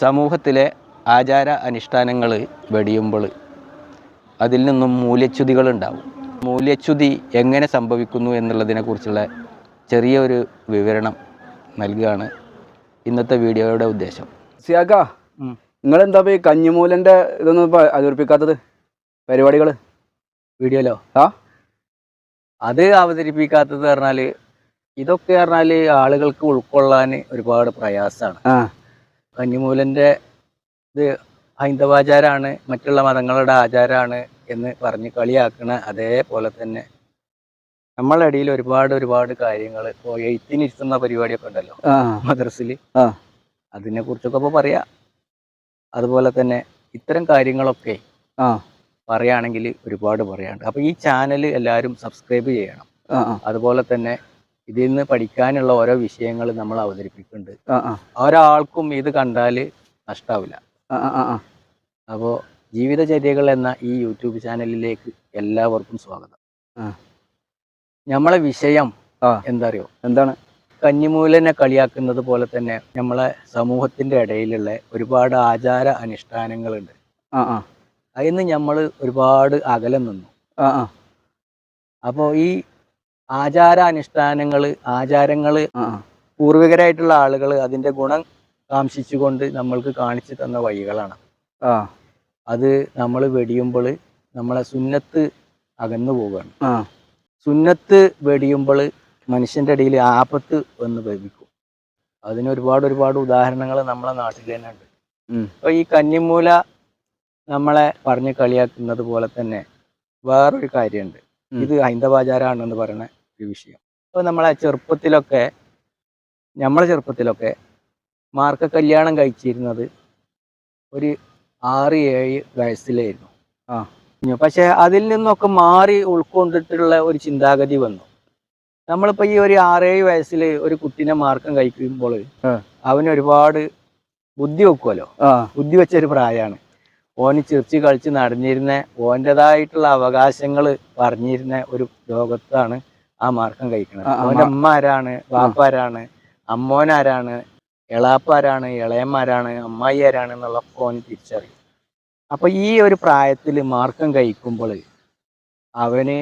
സമൂഹത്തിലെ ആചാര അനുഷ്ഠാനങ്ങൾ വെടിയുമ്പോൾ അതിൽ നിന്നും മൂല്യച്യുതികളുണ്ടാവും. മൂല്യച്യുതി എങ്ങനെ സംഭവിക്കുന്നു എന്നുള്ളതിനെക്കുറിച്ചുള്ള ചെറിയൊരു വിവരണം നൽകുകയാണ് ഇന്നത്തെ വീഡിയോയുടെ ഉദ്ദേശം. സിയാക്ക നിങ്ങളെന്താ ഇപ്പൊ ഈ കഞ്ഞിമൂലന്റെ ഇതൊന്നും ഇപ്പൊ അവതരിപ്പിക്കാത്തത്? പരിപാടികൾ വീഡിയോയിലോ ആ? അത് അവതരിപ്പിക്കാത്തത് പറഞ്ഞാൽ ഇതൊക്കെ പറഞ്ഞാൽ ആളുകൾക്ക് ഉൾക്കൊള്ളാൻ ഒരുപാട് പ്രയാസമാണ് ആ. കന്നിമൂലന്റെ ഇത് ഹൈന്ദവാചാരമാണ് മറ്റുള്ള മതങ്ങളുടെ ആചാരമാണ് എന്ന് പറഞ്ഞ് കളിയാക്കണ അതേപോലെ തന്നെ നമ്മളെ ഇടയിൽ ഒരുപാട് ഒരുപാട് കാര്യങ്ങൾ ഇപ്പോൾ എഴുത്തിനിരുത്തുന്ന പരിപാടിയൊക്കെ ഉണ്ടല്ലോ മദ്രസിൽ അതിനെ കുറിച്ചൊക്കെ ഇപ്പോൾ പറയാം. അതുപോലെ തന്നെ ഇത്തരം കാര്യങ്ങളൊക്കെ പറയുകയാണെങ്കിൽ ഒരുപാട് പറയാനുണ്ട്. അപ്പോൾ ഈ ചാനൽ എല്ലാവരും സബ്സ്ക്രൈബ് ചെയ്യണം. അതുപോലെ തന്നെ ഇതിൽ നിന്ന് പഠിക്കാനുള്ള ഓരോ വിഷയങ്ങൾ നമ്മൾ അവതരിപ്പിക്കുന്നുണ്ട്. ഒരാൾക്കും ഇത് കണ്ടാൽ നഷ്ടാവില്ല. അപ്പോൾ ജീവിതചര്യകൾ എന്ന ഈ യൂട്യൂബ് ചാനലിലേക്ക് എല്ലാവർക്കും സ്വാഗതം. ആ. നമ്മളെ വിഷയം എന്താ അറിയോ എന്താണ്? കന്നിമൂലനെ കളിയാക്കുന്നത് പോലെ തന്നെ നമ്മളെ സമൂഹത്തിന്റെ ഇടയിലുള്ള ഒരുപാട് ആചാര അനുഷ്ഠാനങ്ങളുണ്ട്. ആ ആ. അതിന്ന് നമ്മൾ ഒരുപാട് അകലം നിന്നു. ആ ആ. അപ്പോൾ ഈ ആചാര അനുഷ്ഠാനങ്ങൾ ആചാരങ്ങൾ പൂർവികരായിട്ടുള്ള ആളുകൾ അതിന്റെ ഗുണം കാംക്ഷിച്ചുകൊണ്ട് നമ്മൾക്ക് കാണിച്ചു തന്ന വഴികളാണ്. ആ. അത് നമ്മൾ വെടിയുമ്പോൾ നമ്മളെ സുന്നത്ത് അകന്നു പോവുകയാണ്. സുന്നത്ത് വെടിയുമ്പോൾ മനുഷ്യന്റെ ഇടയിൽ ആപത്ത് വന്ന് ഭവിക്കും. അതിന് ഒരുപാട് ഒരുപാട് ഉദാഹരണങ്ങൾ നമ്മളെ നാട്ടിൽ തന്നെ ഉണ്ട്. അപ്പോൾ അപ്പൊ ഈ കന്നിമൂല നമ്മളെ പറഞ്ഞ് കളിയാക്കുന്നത് പോലെ തന്നെ വേറൊരു കാര്യമുണ്ട്. ഇത് ഹൈന്ദവാചാരമാണെന്ന് പറയുന്ന ഒരു വിഷയം. അപ്പോൾ നമ്മളെ ചെറുപ്പത്തിലൊക്കെ നമ്മളെ ചെറുപ്പത്തിലൊക്കെ മാർക്ക കല്യാണം കഴിച്ചിരുന്നത് ഒരു ആറ് ഏഴ് വയസ്സിലായിരുന്നു. ആ. പക്ഷേ അതിൽ നിന്നൊക്കെ മാറി ഉൾക്കൊണ്ടിട്ടുള്ള ഒരു ചിന്താഗതി വന്നു. നമ്മളിപ്പോ ഈ ഒരു ആറേഴ് വയസ്സിൽ ഒരു കുട്ടീനെ മാർക്കം കഴിക്കുമ്പോൾ അവനൊരുപാട് അവന് ഒരുപാട് ബുദ്ധി വെക്കുമല്ലോ ബുദ്ധി വെച്ചൊരു പ്രായമാണ് ഓന് ചിരിച്ച് കളിച്ച് നടന്നിരുന്ന ഓന്റെതായിട്ടുള്ള അവകാശങ്ങൾ പറഞ്ഞിരുന്ന ഒരു ലോകത്താണ് ആ മാർക്കം കഴിക്കുന്നത് അവന്റെ അമ്മ ആരാണ് വാപ്പാരാണ് അമ്മോനാരാണ് എളാപ്പാരാണ് ഇളയന്മാരാണ് അമ്മായി ആരാണ് എന്നുള്ള ഓന് തിരിച്ചറിയും. അപ്പൊ ഈ ഒരു പ്രായത്തിൽ മാർക്കം കഴിക്കുമ്പോൾ അവന്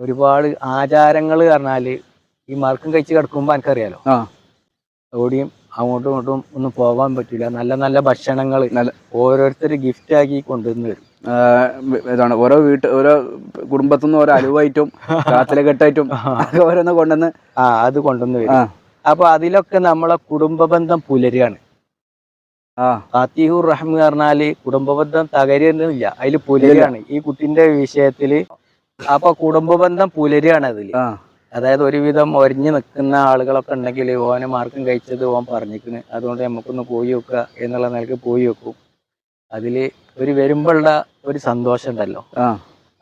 ഒരുപാട് ആചാരങ്ങൾ പറഞ്ഞാൽ ഈ മാർക്കം കഴിച്ച് കിടക്കുമ്പോൾ എനിക്കറിയാലോ ഓടിയും അങ്ങോട്ടും ഇങ്ങോട്ടും ഒന്നും പോകാൻ പറ്റില്ല. നല്ല നല്ല ഭക്ഷണങ്ങൾ ഓരോരുത്തർ ഗിഫ്റ്റ് ആക്കി കൊണ്ടുവന്ന് വരും ഇതാണ് ഓരോ വീട്ട് ഓരോ കുടുംബത്തു നിന്ന് ഓരോ അലുവായിട്ടും കാത്തിലെ കെട്ടായിട്ടും ഒക്കെ ഓരോന്ന് കൊണ്ടുവന്ന് ആ അത് കൊണ്ടുവന്ന് വരും അപ്പൊ അതിലൊക്കെ നമ്മളെ കുടുംബ ബന്ധം പുലരുകയാണ് ഫാത്തിഹുർ റഹ്മ പറഞ്ഞാൽ കുടുംബബന്ധം തകരുന്നില്ല അതിൽ പുലരുകയാണ്. ഈ കുട്ടിന്റെ വിഷയത്തിൽ അപ്പൊ കുടുംബ ബന്ധം പുലരുകയാണ് അതിൽ. അതായത് ഒരുവിധം ഒരിഞ്ഞു നിൽക്കുന്ന ആളുകളൊക്കെ ഉണ്ടെങ്കിൽ ഓന് മാർക്കും കഴിച്ചത് ഓൻ പറഞ്ഞിരിക്കുന്നു അതുകൊണ്ട് നമുക്കൊന്ന് പോയി വെക്കുക എന്നുള്ള നിലയ്ക്ക് പോയി വെക്കും അതിൽ ഒരു വരുമ്പോഴുള്ള ഒരു സന്തോഷം ഉണ്ടല്ലോ.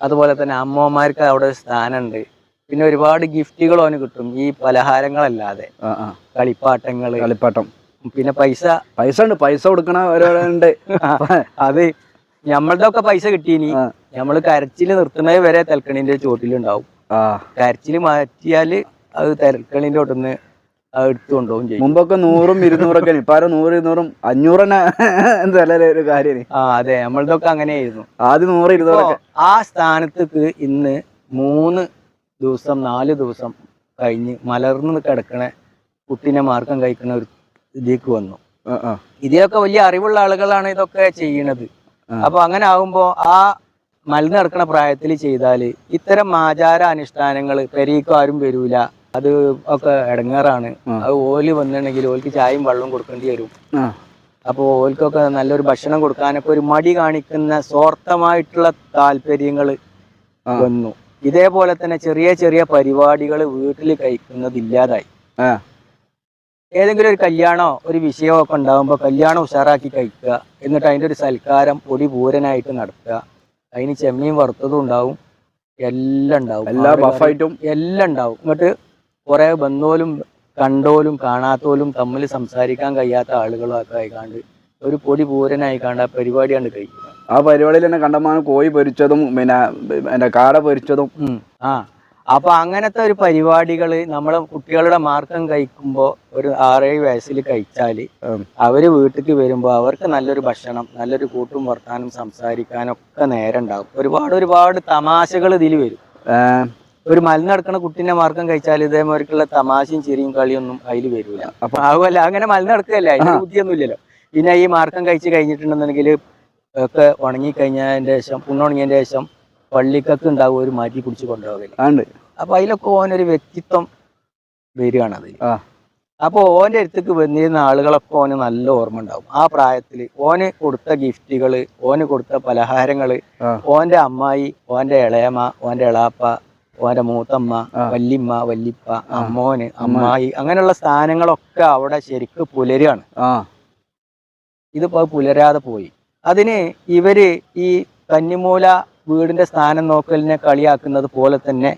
അതുപോലെ തന്നെ അമ്മമാർക്ക് അവിടെ ഒരു സ്ഥാനമുണ്ട്. പിന്നെ ഒരുപാട് ഗിഫ്റ്റുകൾ ഓന് കിട്ടും. ഈ പലഹാരങ്ങളല്ലാതെ. കളിപ്പാട്ടങ്ങൾ. കളിപ്പാട്ടം. പിന്നെ പൈസ. പൈസ ഉണ്ട്. പൈസ കൊടുക്കണ ഓരോരുണ്ട് അത് നമ്മളുടെ ഒക്കെ പൈസ കിട്ടീനി. നമ്മൾ കരച്ചിൽ നിർത്തുന്നത് വരെ തൽക്കണിന്റെ ചോട്ടിലുണ്ടാവും. ആ കരച്ചിൽ മാറ്റിയാൽ അത് തെൽക്കണിന്റെ ഒട്ടുന്ന് എടുത്തു കൊണ്ടുപോകും ചെയ്യും. മുമ്പൊക്കെ നൂറും ഇരുന്നൂറൊക്കെ ഇപ്പൊ ആരോ നൂറ് ഇരുന്നൂറും അഞ്ഞൂറന്നെ എന്തായാലും ഒരു കാര്യം ആ അതെ നമ്മളതൊക്കെ അങ്ങനെയായിരുന്നു. ആദ്യം നൂറ് ഇരുന്നൂറ് ആ സ്ഥാനത്തേക്ക് ഇന്ന് മൂന്ന് ദിവസം നാല് ദിവസം കഴിഞ്ഞ് മലർന്ന് കിടക്കണ കുട്ടീനെ മാർക്കം കഴിക്കണ ഒരു ഇതിലേക്ക് വന്നു. ഇതിലൊക്കെ വലിയ അറിവുള്ള ആളുകളാണ് ഇതൊക്കെ ചെയ്യണത്. അപ്പൊ അങ്ങനെ ആകുമ്പോ ആ മലന്ന് നടക്കുന്ന പ്രായത്തിൽ ചെയ്താൽ ഇത്തരം ആചാര അനുഷ്ഠാനങ്ങൾ പെരീക്കും ആരും വരൂല. അത് ഒക്കെ ഇടങ്ങാറാണ് അത് ഓൽ വന്നിട്ടുണ്ടെങ്കിൽ ഓൽക്ക് ചായയും വെള്ളവും കൊടുക്കേണ്ടി വരും. അപ്പൊ അപ്പോൾ ഓൽക്കൊക്കെ നല്ലൊരു ഭക്ഷണം കൊടുക്കാനൊക്കെ ഒരു മടി കാണിക്കുന്ന സ്വാർത്ഥമായിട്ടുള്ള താല്പര്യങ്ങൾ വന്നു. ഇതേപോലെ തന്നെ ചെറിയ ചെറിയ പരിപാടികൾ വീട്ടിൽ കഴിക്കുന്നത് ഇല്ലാതായി ഏതെങ്കിലും ഒരു കല്യാണോ ഒരു വിഷയമോ ഒക്കെ ഉണ്ടാകുമ്പോൾ കല്യാണം ഉഷാറാക്കി കഴിക്കുക. എന്നിട്ട് അതിന്റെ ഒരു സൽക്കാരം പൊടി പൂരനായിട്ട് നടത്തുക. അതിന് ചെമ്മീൻ വറുത്തതും ഉണ്ടാവും. എല്ലാം ഉണ്ടാവും. എല്ലാ ബഫായിട്ടും എല്ലാം ഉണ്ടാവും. എന്നിട്ട് കുറെ ബന്ധോലും കണ്ടോലും കാണാത്തോലും തമ്മിൽ സംസാരിക്കാൻ കഴിയാത്ത ആളുകളും ഒക്കെ ആയിക്കാണ്ട് ഒരു പൊടി പൂരനായി കണ്ട പരിപാടിയാണ് കഴിക്കുക ആ പരിപാടിയിൽ തന്നെ കണ്ടമാനം കോഴി പൊരിച്ചതും പിന്നെ കാട പൊരിച്ചതും. ആ. അപ്പൊ അങ്ങനത്തെ ഒരു പരിപാടികൾ നമ്മളെ കുട്ടികളുടെ മാർക്കം കഴിക്കുമ്പോൾ ഒരു ആറേഴ് വയസ്സിൽ കഴിച്ചാൽ അവർ വീട്ടിലേക്ക് വരുമ്പോൾ അവർക്ക് നല്ലൊരു ഭക്ഷണം നല്ലൊരു കൂട്ടും വർത്താനും സംസാരിക്കാനും ഒക്കെ നേരം ഉണ്ടാവും ഒരുപാട് ഒരുപാട് തമാശകൾ ഇതിൽ വരും. ഒരു മലനടക്കണ കുട്ടീനെ മാർക്കം കഴിച്ചാൽ ഇതേമാതിരിക്കുള്ള തമാശയും ചിരിയും കളിയൊന്നും അതിൽ വരില്ല അപ്പൊ അതുമല്ല അങ്ങനെ മലനടക്കല്ലേ അതിന് ബുദ്ധിയൊന്നും ഇല്ലല്ലോ പിന്നെ ഈ മാർക്കം കഴിച്ച് കഴിഞ്ഞിട്ടുണ്ടെന്നുണ്ടെങ്കിൽ ഒക്കെ ഉണങ്ങി കഴിഞ്ഞതിന്റെ ശേഷം പുണ്ണുണങ്ങിയതിന്റെ ശേഷം പള്ളിക്കൊക്കെ ഉണ്ടാവും ഒരു മാറ്റി കുടിച്ച് കൊണ്ടുപോകൽ. അപ്പൊ അതിലൊക്കെ ഓനൊരു വ്യക്തിത്വം വരികയാണ് അത് അപ്പൊ ഓന്റെ അടുത്തേക്ക് വന്നിരുന്ന ആളുകളൊക്കെ ഓന് നല്ല ഓർമ്മ ഉണ്ടാവും. ആ പ്രായത്തിൽ ഓന് കൊടുത്ത ഗിഫ്റ്റുകൾ ഓന് കൊടുത്ത പലഹാരങ്ങൾ ആ. ഓന്റെ അമ്മായി ഓന്റെ ഇളയമ്മ ഓന്റെ ഇളാപ്പ ഓന്റെ മൂത്തമ്മ വല്ലിമ്മ വല്ലിപ്പ അമ്മോന് അമ്മായി അങ്ങനെയുള്ള സ്ഥാനങ്ങളൊക്കെ അവിടെ ശരിക്ക് പുലരുകയാണ്. ഇതിപ്പോ പുലരാതെ പോയി. അതിന് ഇവർ ഈ കന്നിമൂല വീടിന്റെ സ്ഥാനം നോക്കലിനെ കളിയാക്കുന്നത് പോലെ തന്നെ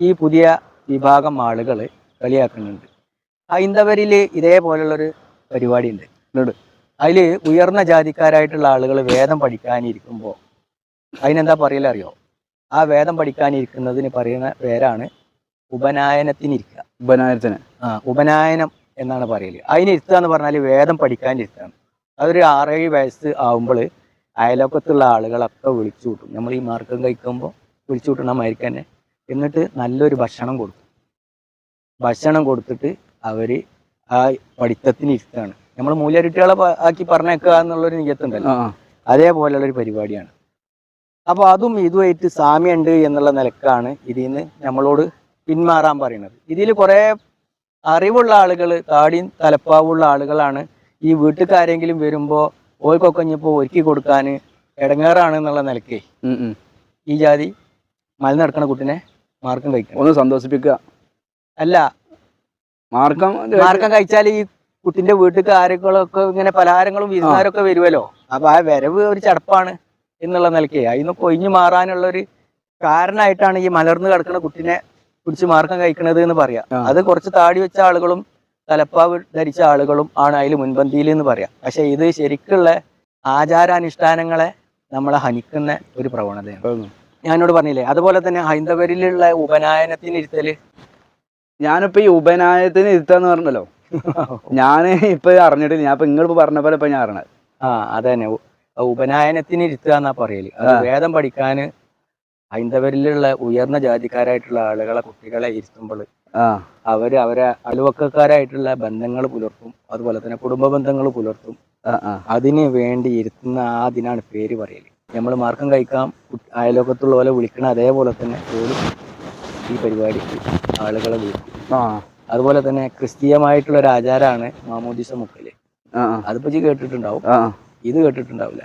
ഈ പുതിയ വിഭാഗം ആളുകൾ കളിയാക്കുന്നുണ്ട്. ഹൈന്ദവരിൽ ഇതേപോലുള്ളൊരു പരിപാടി ഉണ്ട് ഉണ്ട്. അതിൽ ഉയർന്ന ജാതിക്കാരായിട്ടുള്ള ആളുകൾ വേദം പഠിക്കാനിരിക്കുമ്പോൾ അതിനെന്താ പറയല അറിയോ? ആ വേദം പഠിക്കാനിരിക്കുന്നതിന് പറയുന്ന പേരാണ് ഉപനായനത്തിനിരിക്കുക ഉപനായനത്തിന്. ആ ഉപനായനം എന്നാണ് പറയൽ. അതിനിരുത്തുക എന്ന് പറഞ്ഞാൽ വേദം പഠിക്കാനിരുത്താണ് അതൊരു ആറേഴ് വയസ്സ് ആവുമ്പോൾ അയലോക്കത്തുള്ള ആളുകളൊക്കെ വിളിച്ചു കൂട്ടും. നമ്മൾ ഈ മാർഗം കഴിക്കുമ്പോൾ വിളിച്ചു കൂട്ടണ മാതിരിക്ക് തന്നെ. എന്നിട്ട് നല്ലൊരു ഭക്ഷണം കൊടുക്കും. ഭക്ഷണം കൊടുത്തിട്ട് അവർ ആ പഠിത്തത്തിന് ഇരുത്താണ്. നമ്മൾ മൂല്യരുട്ടികളെ ആക്കി പറഞ്ഞേക്കുക എന്നുള്ളൊരു നിയത്തുണ്ടല്ലോ. ആ ആ. അതേപോലെയുള്ള ഒരു പരിപാടിയാണ്. അപ്പോൾ അതും ഇതുമായിട്ട് സാമ്യമുണ്ട് എന്നുള്ള നിലക്കാണ് ഇതിൽ നിന്ന് നമ്മളോട് പിന്മാറാൻ പറയുന്നത്. ഇതിൽ കുറേ അറിവുള്ള ആളുകൾ താടിയും തലപ്പാവുള്ള ആളുകളാണ് ഈ വീട്ടുകാരെങ്കിലും വരുമ്പോൾ ഓർക്കൊക്കെ ഇനിയിപ്പോൾ ഒരുക്കി കൊടുക്കാൻ ഇടങ്ങേറാണ് എന്നുള്ള ഉം. ഈ ജാതി മല നടക്കണ കുട്ടിനെ മാർക്കം കഴിക്കണം. ഒന്ന് സന്തോഷിപ്പിക്കുക. അല്ല മാർക്കം മാർക്കം കഴിച്ചാൽ ഈ കുട്ടിന്റെ വീട്ടിൽ ആരൊക്കെ ഇങ്ങനെ പലഹാരങ്ങളും വിരുന്നാരൊക്കെ വരുമല്ലോ അപ്പൊ ആ വരവ് ഒരു ചടപ്പാണ് എന്നുള്ള നിലയ്ക്ക്. അതിന്ന് കൊഴിഞ്ഞു മാറാനുള്ള ഒരു കാരണമായിട്ടാണ് ഈ മലർന്നു കിടക്കുന്ന കുട്ടിനെ പിടിച്ച് മാർക്കം കഴിക്കണത് എന്ന് പറയാം. അത് കുറച്ച് താടി വെച്ച ആളുകളും തലപ്പാവ് ധരിച്ച ആളുകളും ആണ് അതിൽ മുൻപന്തിയിൽ എന്ന് പറയാം. പക്ഷെ ഇത് ശരിക്കുള്ള ആചാരാനുഷ്ഠാനങ്ങളെ നമ്മളെ ഹനിക്കുന്ന ഒരു പ്രവണതയാണ്. ഞാനോട് പറഞ്ഞില്ലേ അതുപോലെ തന്നെ ഹൈന്ദവരിലുള്ള ഉപനായനത്തിന് ഇരുത്തൽ. ഞാനിപ്പോ ഈ ഉപനായത്തിന് ഇരുത്താന്ന് പറഞ്ഞല്ലോ. ഞാൻ ഇപ്പൊ അറിഞ്ഞിട്ടില്ല. ഞാൻ ഇപ്പൊ നിങ്ങളിപ്പോ പറഞ്ഞ പോലെ ഇപ്പൊ ഞാൻ അറിഞ്ഞത്. ആ അതന്നെ ഉപനായനത്തിന് ഇരുത്തുക എന്നാ പറയൽ. വേദം പഠിക്കാന് ഹൈന്ദവരിലുള്ള ഉയർന്ന ജാതിക്കാരായിട്ടുള്ള ആളുകളെ കുട്ടികളെ ഇരുത്തുമ്പോൾ ആ അവർ അവരെ അയൽവക്കക്കാരായിട്ടുള്ള ബന്ധങ്ങൾ പുലർത്തും. അതുപോലെ തന്നെ കുടുംബ ബന്ധങ്ങൾ പുലർത്തും. അതിന് വേണ്ടി ഇരുത്തുന്ന ആ ദിനാണ് പേര് പറയൽ. നമ്മൾ മാർക്കം കഴിക്കാം അയൽവക്കത്തുള്ള പോലെ വിളിക്കണ അതേപോലെ തന്നെ പോലും ഈ പരിപാടിക്ക് ആളുകളെ വിളിക്കും. ആ. അതുപോലെ തന്നെ ക്രിസ്തീയമായിട്ടുള്ള ഒരു ആചാരമാണ് മാമോദിസ മുക്കൽ. അതിപ്പോ കേട്ടിട്ടുണ്ടാവും. ഇത് കേട്ടിട്ടുണ്ടാവില്ല.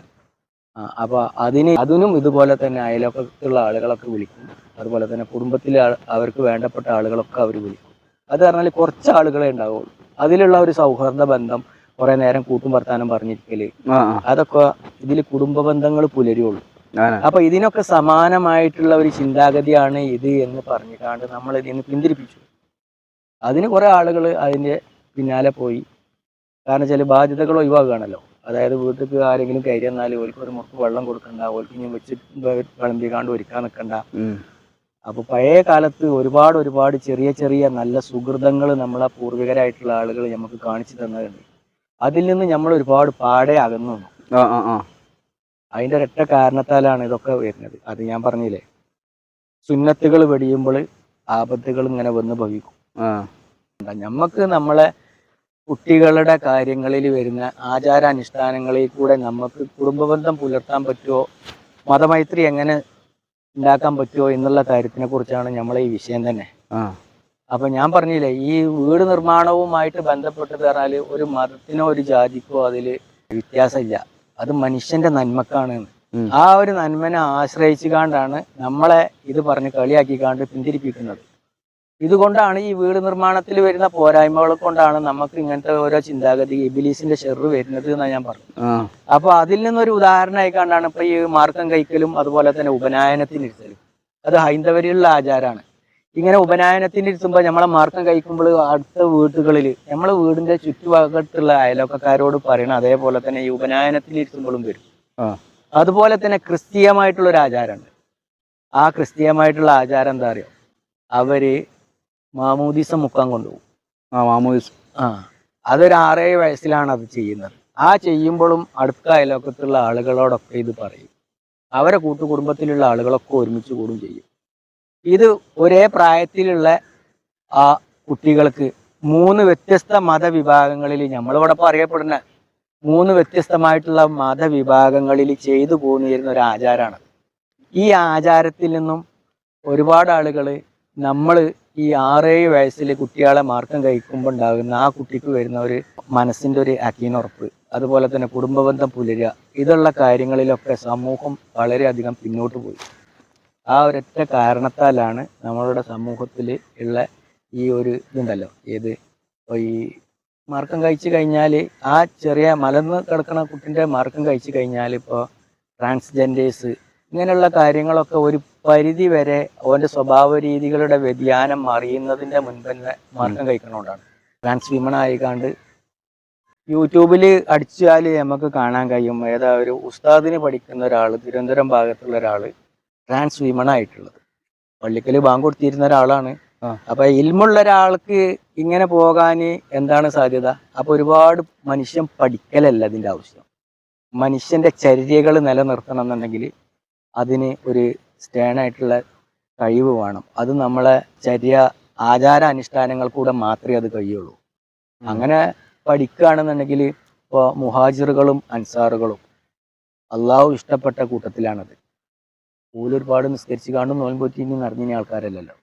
ആ അപ്പൊ അതിന് അതിനും ഇതുപോലെ തന്നെ അയൽവക്കത്തുള്ള ആളുകളൊക്കെ വിളിക്കും. അതുപോലെ തന്നെ കുടുംബത്തിലെ അവർക്ക് വേണ്ടപ്പെട്ട ആളുകളൊക്കെ അവർ വിളിക്കും. അത് പറഞ്ഞാൽ കുറച്ച് ആളുകളെ ഉണ്ടാവുള്ളൂ. അതിലുള്ള ഒരു സൗഹൃദ ബന്ധം കുറെ നേരം കൂട്ടും വർത്താനം പറഞ്ഞിരിക്കൽ. അതൊക്കെ ഇതിൽ കുടുംബ ബന്ധങ്ങൾ പുലരുള്ളൂ. അപ്പൊ ഇതിനൊക്കെ സമാനമായിട്ടുള്ള ഒരു ചിന്താഗതിയാണ് ഇത് എന്ന് പറഞ്ഞിട്ടാണ് നമ്മൾ ഇതിൽ നിന്ന് പിന്തിരിപ്പിച്ചു അതിന് കുറെ ആളുകൾ അതിന്റെ പിന്നാലെ പോയി. കാരണം ചില ബാധ്യതകൾ ഒഴിവാക്കുകയാണല്ലോ അതായത് വീട്ടിലേക്ക് ആരെങ്കിലും കയറി വന്നാൽ ഓൽക്ക് ഒരു മുറുക്ക് വെള്ളം കൊടുക്കണ്ട ഓൽക്ക് ഇനി വെച്ച് വിളമ്പിക്കാണ്ട് ഒരുക്കാൻ നിൽക്കണ്ട. അപ്പൊ പഴയ കാലത്ത് ഒരുപാട് ഒരുപാട് ചെറിയ ചെറിയ നല്ല സുഹൃതങ്ങൾ നമ്മളെ പൂർവികരായിട്ടുള്ള ആളുകൾ നമുക്ക് കാണിച്ചു തന്നതുണ്ട് അതിൽ നിന്ന് നമ്മൾ ഒരുപാട് പാടെ അകന്നു അതിന്റെ ഒരൊറ്റ കാരണത്താലാണ് ഇതൊക്കെ വരുന്നത്. അത് ഞാൻ പറഞ്ഞില്ലേ? സുന്നത്തുകൾ വെടിയുമ്പോൾ ആപത്തുകൾ ഇങ്ങനെ വന്ന് ഭവിക്കും. ആ. നമുക്ക് നമ്മളെ കുട്ടികളുടെ കാര്യങ്ങളിൽ വരുന്ന ആചാരാനുഷ്ഠാനങ്ങളിൽ കൂടെ നമുക്ക് കുടുംബബന്ധം പുലർത്താൻ പറ്റുമോ? മതമൈത്രി എങ്ങനെ ഉണ്ടാക്കാൻ പറ്റുമോ എന്നുള്ള കാര്യത്തിനെ കുറിച്ചാണ് നമ്മളെ ഈ വിഷയം തന്നെ. അപ്പൊ ഞാൻ പറഞ്ഞില്ലേ ഈ വീട് നിർമ്മാണവുമായിട്ട് ബന്ധപ്പെട്ട് പറഞ്ഞാൽ ഒരു മതത്തിനോ ഒരു ജാതിക്കോ അതിൽ വ്യത്യാസമില്ല. അത് മനുഷ്യന്റെ നന്മക്കാണ്. ആ ഒരു നന്മനെ ആശ്രയിച്ചു കാണ്ടാണ് നമ്മളെ ഇത് പറഞ്ഞ് കളിയാക്കി കാണ്ട് പിന്തിരിപ്പിക്കുന്നത്. ഇതുകൊണ്ടാണ് ഈ വീട് നിർമ്മാണത്തിൽ വരുന്ന പോരായ്മകൾ കൊണ്ടാണ് നമുക്ക് ഇങ്ങനത്തെ ഓരോ ചിന്താഗതി ഇബിലീസിന്റെ ഷെറ് വരുന്നത് എന്നാണ് ഞാൻ പറഞ്ഞു. അപ്പൊ അതിൽ നിന്നൊരു ഉദാഹരണമായി കണ്ടാണ് ഇപ്പൊ ഈ മാർക്കം കഴിക്കലും അതുപോലെ തന്നെ ഉപനായനത്തിന് ഇരുത്തലും. അത് ഹൈന്ദവരിലുള്ള ആചാരമാണ് ഇങ്ങനെ ഉപനായനത്തിന് ഇരുത്തുമ്പോൾ നമ്മളെ മാർക്കം കഴിക്കുമ്പോൾ അടുത്ത വീടുകളിൽ നമ്മളെ വീടിന്റെ ചുറ്റുഭാഗത്തുള്ള അയലോക്കക്കാരോട് പറയണം അതേപോലെ തന്നെ ഈ ഉപനായനത്തിൽ ഇരുത്തുമ്പോഴും വരും. അതുപോലെ തന്നെ ക്രിസ്തീയമായിട്ടുള്ള ഒരു ആചാരമുണ്ട് ആ ക്രിസ്തീയമായിട്ടുള്ള ആചാരം എന്താ അറിയോ? അവർ മാമൂദിസ മുക്കാൻ കൊണ്ടുപോകും. ആ മാമൂദീസ. ആ അതൊരു ആറേഴ് വയസ്സിലാണ് അത് ചെയ്യുന്നത്. ആ ചെയ്യുമ്പോഴും അടുത്ത അയലോക്കത്തുള്ള ആളുകളോടൊക്കെ ഇത് പറയും. അവരെ കൂട്ടുകുടുംബത്തിലുള്ള ആളുകളൊക്കെ ഒരുമിച്ച് കൂടും ചെയ്യും. ഇത് ഒരേ പ്രായത്തിലുള്ള ആ കുട്ടികൾക്ക് മൂന്ന് വ്യത്യസ്ത മതവിഭാഗങ്ങളിൽ നമ്മളിവിടെ ഇപ്പോൾ അറിയപ്പെടുന്ന മൂന്ന് വ്യത്യസ്തമായിട്ടുള്ള മതവിഭാഗങ്ങളിൽ ചെയ്തു പോന്നിരുന്ന ഒരു ആചാരമാണ് ഈ ആചാരത്തിൽ നിന്നും ഒരുപാട് ആളുകൾ നമ്മൾ ഈ ആറേഴ് വയസ്സിൽ കുട്ടികളെ മാർക്കം കഴിക്കുമ്പോൾ ഉണ്ടാകുന്ന ആ കുട്ടിക്ക് വരുന്ന ഒരു മനസ്സിന്റെ ഒരു അക്കീനുറപ്പ് അതുപോലെ തന്നെ കുടുംബബന്ധം പുലരുക ഇതുള്ള കാര്യങ്ങളിലൊക്കെ സമൂഹം വളരെയധികം പിന്നോട്ട് പോയി. ആ ഒരൊറ്റ കാരണത്താലാണ് നമ്മളുടെ സമൂഹത്തിൽ ഉള്ള ഈ ഒരു ഇതുണ്ടല്ലോ ഏത്? ഈ മാർക്കം കഴിച്ചു കഴിഞ്ഞാൽ ആ ചെറിയ മലർന്ന് കിടക്കുന്ന കുട്ടിന്റെ മാർക്കം കഴിച്ചു കഴിഞ്ഞാൽ ഇപ്പോൾ ട്രാൻസ്ജെൻഡേഴ്സ് ഇങ്ങനെയുള്ള കാര്യങ്ങളൊക്കെ ഒരു പരിധി വരെ അവന്റെ സ്വഭാവ രീതികളുടെ വ്യതിയാനം അറിയുന്നതിന്റെ മുൻപന്നെ മാർഗം കഴിക്കണോണ്ടാണ്. ട്രാൻസ് വിമൺ ആയിക്കാണ്ട് യൂട്യൂബിൽ അടിച്ചാൽ നമുക്ക് കാണാൻ കഴിയും. ഏതാ ഒരു ഉസ്താദിന് പഠിക്കുന്ന ഒരാൾ തിരുവനന്തപുരം ഭാഗത്തുള്ള ഒരാൾ ട്രാൻസ് വിമൺ ആയിട്ടുള്ളത്. പള്ളിക്കൽ ബാങ്ക് കൊടുത്തിരുന്ന ഒരാളാണ്. അപ്പൊ ഇൽമുള്ള ഒരാൾക്ക് ഇങ്ങനെ പോകാൻ എന്താണ് സാധ്യത? അപ്പൊ ഒരുപാട് മനുഷ്യൻ പഠിക്കലല്ല അതിന്റെ ആവശ്യം. മനുഷ്യന്റെ ചര്യകൾ നിലനിർത്തണം എന്നുണ്ടെങ്കിൽ അതിന് ഒരു സ്റ്റേണായിട്ടുള്ള കഴിവ് വേണം. അത് നമ്മളെ ചര്യ ആചാര അനുഷ്ഠാനങ്ങൾ കൂടെ മാത്രമേ അത് കഴിയുള്ളൂ. അങ്ങനെ പഠിക്കുകയാണെന്നുണ്ടെങ്കിൽ ഇപ്പോൾ മുഹാജിറുകളും അൻസാറുകളും അള്ളാഹു ഇഷ്ടപ്പെട്ട കൂട്ടത്തിലാണത്. ഒരുപാട് നിസ്കരിച്ച് കാണും നോൻപൊറ്റിന്ന് നിറഞ്ഞ ആൾക്കാരല്ലല്ലോ.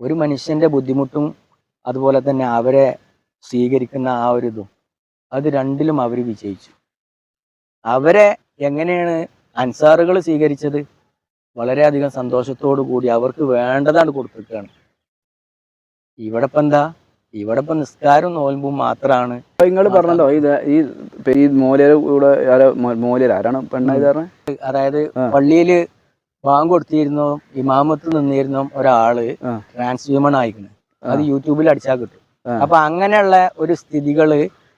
ഒരു മനുഷ്യന്റെ ബുദ്ധിമുട്ടും അതുപോലെ തന്നെ അവരെ സ്വീകരിക്കുന്ന ആ ഒരു ഇതും അത് രണ്ടിലും അവർ വിജയിച്ചു. അവരെ എങ്ങനെയാണ് അൻസാറുകൾ സ്വീകരിച്ചത് വളരെയധികം സന്തോഷത്തോടു കൂടി അവർക്ക് വേണ്ടതാണ് കൊടുത്തിരിക്കുകയാണ്. ഇവിടെ ഇപ്പം എന്താ? ഇവിടെ ഇപ്പം നിസ്കാരവും നോൽമ്പും മാത്രമാണ് നിങ്ങൾ പറഞ്ഞല്ലോ ഇത് ഈ ഈ മോലിയർ കൂടെ ആരോ ആരാണ് പെണ്ണായത് പറഞ്ഞത് അതായത് പള്ളിയിൽ പള്ളിയിൽ ബാങ്ക് കൊടുത്തിരുന്നു ഇമാമത്ത് നിന്നിരുന്നു ഒരാൾ ട്രാൻസ്ഫ്യൂമൺ ട്രാൻസ് ആയിക്കണ്. അത് യൂട്യൂബിൽ അടിച്ചാൽ കിട്ടും. അപ്പൊ അങ്ങനെയുള്ള ഒരു സ്ഥിതികൾ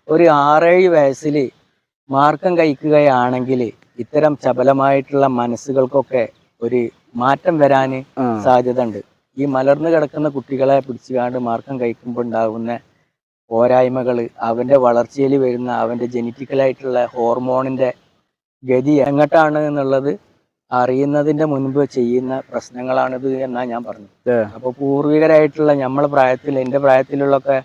ഒരു ആറേഴ് വയസ്സിൽ മാർക്കം കഴിക്കുകയാണെങ്കിൽ ഇത്തരം ചപലമായിട്ടുള്ള മനസ്സുകൾക്കൊക്കെ ഒരു മാറ്റം വരാന് സാധ്യത ഉണ്ട് ഈ മലർന്നു കിടക്കുന്ന കുട്ടികളെ പിടിച്ചുകാണ്ട് മാർക്കം കഴിക്കുമ്പോൾ ഉണ്ടാകുന്ന പോരായ്മകൾ അവന്റെ വളർച്ചയിൽ വരുന്ന അവന്റെ ജനറ്റിക്കലായിട്ടുള്ള ഹോർമോണിന്റെ ഗതി എങ്ങോട്ടാണ് എന്നുള്ളത് അറിയുന്നതിന്റെ മുൻപ് ചെയ്യുന്ന പ്രശ്നങ്ങളാണിത് എന്നാ ഞാൻ പറഞ്ഞു അപ്പോൾ അപ്പൊ പൂർവികരായിട്ടുള്ള നമ്മളെ പ്രായത്തിൽ എന്റെ പ്രായത്തിലുള്ളൊക്കെ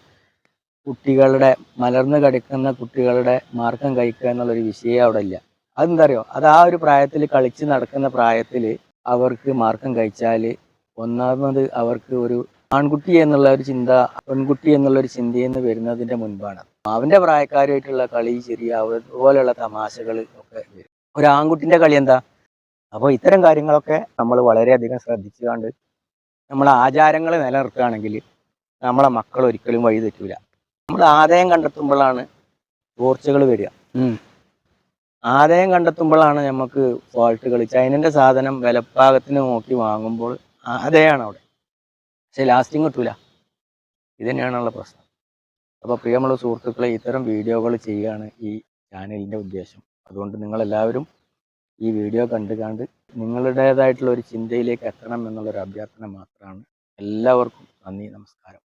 കുട്ടികളുടെ മലർന്നു കിടക്കുന്ന കുട്ടികളുടെ മാർക്കം കഴിക്കുക എന്നുള്ളൊരു വിഷയം അവിടെ ഇല്ല. അതെന്താ അറിയോ അത് ആ ഒരു പ്രായത്തിൽ കളിച്ച് നടക്കുന്ന പ്രായത്തിൽ അവർക്ക് മാർക്കം കഴിച്ചാൽ ഒന്നാമത് അവർക്ക് ഒരു ആൺകുട്ടി എന്നുള്ള ഒരു ചിന്ത പെൺകുട്ടി എന്നുള്ള ഒരു ചിന്തയിൽ നിന്ന് വരുന്നതിന്റെ മുൻപാണ്. അവന്റെ പ്രായക്കാരുമായിട്ടുള്ള കളി ചെറിയ അതുപോലെയുള്ള തമാശകൾ ഒക്കെ ഒരു ആൺകുട്ടിന്റെ കളി എന്താ? അപ്പോൾ ഇത്തരം കാര്യങ്ങളൊക്കെ നമ്മൾ വളരെയധികം ശ്രദ്ധിച്ചുകൊണ്ട് നമ്മൾ ആചാരങ്ങൾ നിലനിർത്തുകയാണെങ്കിൽ നമ്മളെ മക്കൾ ഒരിക്കലും വഴി തെറ്റൂല നമ്മൾ ആദായം കണ്ടെത്തുമ്പോഴാണ് ചോർച്ചകൾ വരിക. ആദായം കണ്ടെത്തുമ്പോഴാണ് നമുക്ക് ഫോൾട്ട് കളി. ചൈനന്റെ സാധനം വിലപ്പാകത്തിന് നോക്കി വാങ്ങുമ്പോൾ ആദായമാണ് അവിടെ. പക്ഷെ ലാസ്റ്റിങ് കിട്ടൂല. ഇത് തന്നെയാണുള്ള പ്രശ്നം അപ്പോൾ പ്രിയമുള്ള സുഹൃത്തുക്കളെ ഇത്തരം വീഡിയോകൾ ചെയ്യുകയാണ് ഈ ചാനലിന്റെ ഉദ്ദേശം. അതുകൊണ്ട് നിങ്ങളെല്ലാവരും ഈ വീഡിയോ കണ്ടു കണ്ട് നിങ്ങളുടേതായിട്ടുള്ള ഒരു ചിന്തയിലേക്ക് എത്തണം എന്നുള്ളൊരു അഭ്യർത്ഥന മാത്രമാണ്. എല്ലാവർക്കും നന്ദി നമസ്കാരം.